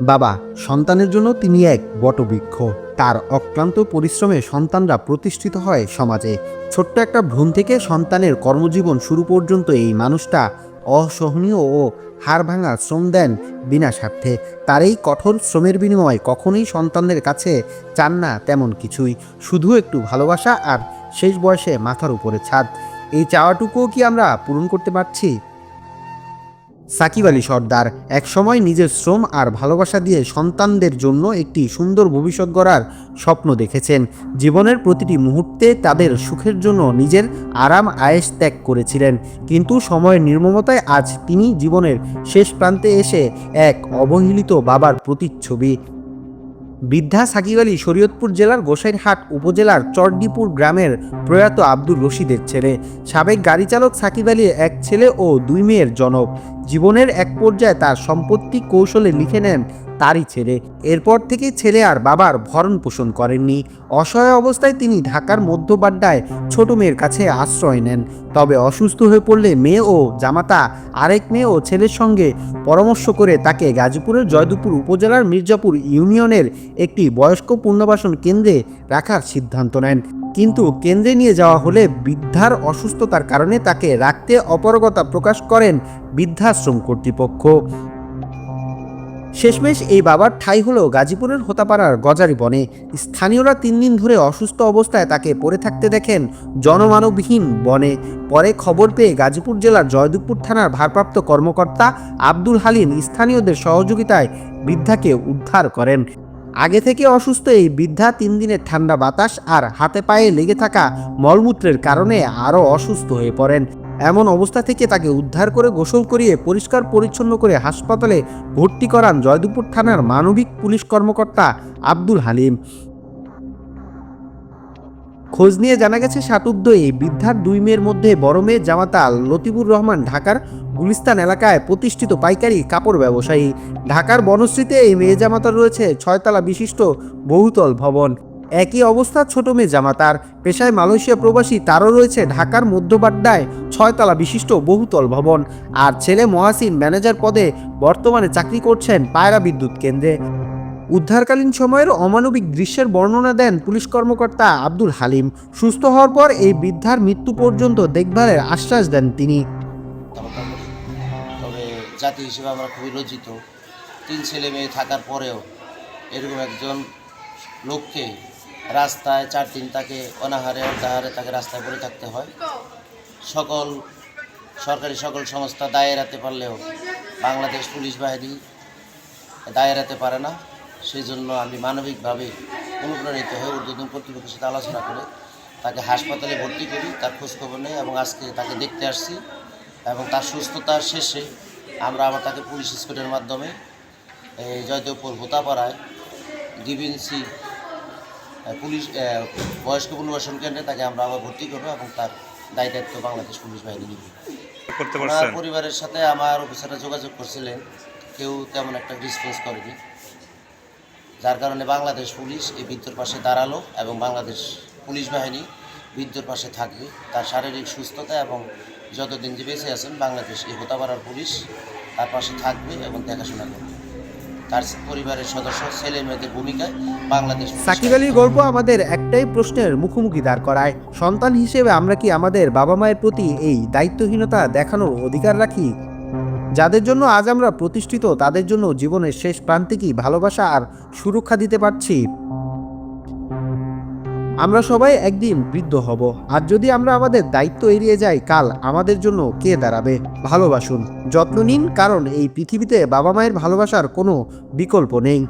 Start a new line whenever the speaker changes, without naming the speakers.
বাবা, সন্তানের জন্য তিনি এক বটবৃক্ষ। তার অক্লান্ত পরিশ্রমে সন্তানরা প্রতিষ্ঠিত হয় সমাজে। ছোট্ট একটা ভ্রূণ থেকে সন্তানের কর্মজীবন শুরু পর্যন্ত এই মানুষটা অসহনীয় ও হাড় ভাঙা শ্রম দেন বিনা স্বার্থে। তার এই কঠোর শ্রমের বিনিময়ে কখনোই সন্তানদের কাছে চান না তেমন কিছুই। শুধু একটু ভালোবাসা আর শেষ বয়সে মাথার উপরে ছাদ। এই চাওয়াটুকুও কি আমরা পূরণ করতে পারছি? সাকিব আলী সর্দার একসময় নিজের শ্রম আর ভালোবাসা দিয়ে সন্তানদের জন্য একটি সুন্দর ভবিষ্যৎ গড়ার স্বপ্ন দেখেছেন। জীবনের প্রতিটি মুহূর্তে তাদের সুখের জন্য নিজের আরাম আয়েস ত্যাগ করেছিলেন। কিন্তু সময়ের নির্মমতায় আজ তিনি জীবনের শেষ প্রান্তে এসে এক অবহেলিত বাবার প্রতিচ্ছবি বৃদ্ধা সাকিব আলী শরীয়তপুর জেলার গোসাইরহাট উপজেলার চরডিপুর গ্রামের প্রয়াত আব্দুর রশিদের ছেলে। সাবেক গাড়ি চালক সাকিব আলী এক ছেলে ও দুই মেয়ের জনক। জীবনের এক পর্যায়ে তার সম্পত্তি কৌশলে লিখে নেন তারই ছেলে। এরপর থেকে ছেলে আর বাবার ভরণ পোষণ করেননি। অসহায় অবস্থায় তিনি ঢাকার মধ্যবাড্ডায় ছোট মেয়ের কাছে আশ্রয় নেন। তবে অসুস্থ হয়ে পড়লে মেয়ে ও জামাতা আরেক মেয়ে ও ছেলের সঙ্গে পরামর্শ করে তাকে গাজীপুরের জয়দুপুর উপজেলার মির্জাপুর ইউনিয়নের একটি বয়স্ক পুনর্বাসন কেন্দ্রে রাখার সিদ্ধান্ত নেন। কিন্তু কেন্দ্রে নিয়ে যাওয়া হলে বৃদ্ধার অসুস্থতার কারণে তাকে রাখতে অপারগতা প্রকাশ করেন বৃদ্ধাশ্রম কর্তৃপক্ষ। শেষমেশ এই বাবার ঠাই হলো গাজীপুরের হোতাপাড়ার গজারি বনে। স্থানীয়রা তিন দিন ধরে অসুস্থ অবস্থায় তাকে পড়ে থাকতে দেখেন জনমানবহীন বনে। পরে খবর পেয়ে গাজীপুর জেলার জয়দুপুর থানার ভারপ্রাপ্ত কর্মকর্তা আব্দুল হালিম স্থানীয়দের সহযোগিতায় বৃদ্ধাকে উদ্ধার করেন। আগে থেকে অসুস্থ এই বৃদ্ধা তিন দিনের ঠান্ডা বাতাস আর হাতে পায়ে লেগে থাকা মলমূত্রের কারণে আরও অসুস্থ হয়ে পড়েন। এমন অবস্থা থেকে তাকে উদ্ধার করে গোসল করিয়ে পরিষ্কার পরিচ্ছন্ন করে হাসপাতালে ভর্তি করান জয়দুপুর থানার মানবিক পুলিশ কর্মকর্তা আব্দুল হালিম। খোঁজ নিয়ে জানা গেছে সাটুদ্ধ এই বৃদ্ধার দুই মেয়ের মধ্যে বড় মেয়ে জামাতা লতিফুর রহমান ঢাকার গুলিস্তান এলাকায় প্রতিষ্ঠিত পাইকারি কাপড় ব্যবসায়ী। ঢাকার বনশ্রীতে এই মেয়ে জামাতার রয়েছে ছয়তলা বিশিষ্ট বহুতল ভবন। একই অবস্থা ছোট মেয়ে জামাতার পেশায় মালয়েশিয়া প্রবাসী তারও রয়েছে ঢাকার মধ্যবাড্ডায় ছয়তলা বিশিষ্ট বহুতল ভবন। আর ছেলে মহাসিন ম্যানেজার পদে বর্তমানে চাকরি করছেন পায়রা বিদ্যুৎ কেন্দ্রে। উদ্ধারকালীন সময়ের অমানবিক দৃশ্যের বর্ণনা দেন পুলিশ কর্মকর্তা আব্দুল হালিম। সুস্থ হওয়ার পর এই বৃদ্ধার মৃত্যু পর্যন্ত দেখভালের আশ্বাস দেন তিনি।
তবে জাতি হিসেবে আমরা খুবই লজ্জিত। তিন ছেলে মেয়ে থাকার পরেও এরকম একজন লোককে রাস্তায় চার দিন তাকে অনাহারে অর্ধাহারে তাকে রাস্তায় পড়ে থাকতে হয়। সকল সরকারি সকল সংস্থা দায় এড়াতে পারলেও বাংলাদেশ পুলিশ বাহিনী দায় এড়াতে পারে না। সেই জন্য আমি মানবিকভাবে অনুপ্রাণিত হয়ে ঊর্ধ্বতন কর্তৃপক্ষের সাথে আলোচনা করে তাকে হাসপাতালে ভর্তি করি, তার খোঁজখবর নেই এবং আজকে তাকে দেখতে আসছি এবং তার সুস্থতার শেষে আমরা আবার তাকে পুলিশ স্কুলের মাধ্যমে এই জয়দেবপুর ভোতাপাড়ায় ডিবিএনসি পুলিশ বয়স্ক পুনর্বাসন কেন্দ্রে তাকে আমরা আবার ভর্তি করব এবং তার দায় দায়িত্ব বাংলাদেশ পুলিশ বাহিনী নিবে।
পারছেন?
পরিবারের সাথে আমার অফিসাররা যোগাযোগ করছিলেন কেউ তেমন একটা রেসপন্স করেনি। যার কারণে বাংলাদেশ পুলিশ এই বৃদ্ধর পাশে দাঁড়াল এবং বাংলাদেশ পুলিশ বাহিনী বৃদ্ধর পাশে থাকবে তার শারীরিক সুস্থতা এবং যতদিন যে বেঁচে আছেন বাংলাদেশ এই হোতাপাড়ার পুলিশ তার পাশে থাকবে এবং দেখাশোনা করবে। তার পরিবারের সদস্য, ছেলে মেয়েদের ভূমিকায় বাংলাদেশ
সাকিব আলীর গল্প আমাদের একটাই প্রশ্নের মুখোমুখি দাঁড় করায়। সন্তান হিসেবে আমরা কি আমাদের বাবা মায়ের প্রতি এই দায়িত্বহীনতা দেখানোর অধিকার রাখি? যাদের জন্য আজ আমরা প্রতিষ্ঠিত, তাদের জন্য জীবনের শেষ প্রান্তে কি ভালোবাসা আর সুরক্ষা দিতে পারছি। আমরা সবাই একদিন বৃদ্ধ হব, আর যদি আমরা আমাদের দায়িত্ব এড়িয়ে যাই, কাল আমাদের জন্য কে দাঁড়াবে? ভালোবাসুন। যত্ন নিন, কারণ এই পৃথিবীতে বাবা মায়ের ভালোবাসার কোনো বিকল্প নেই।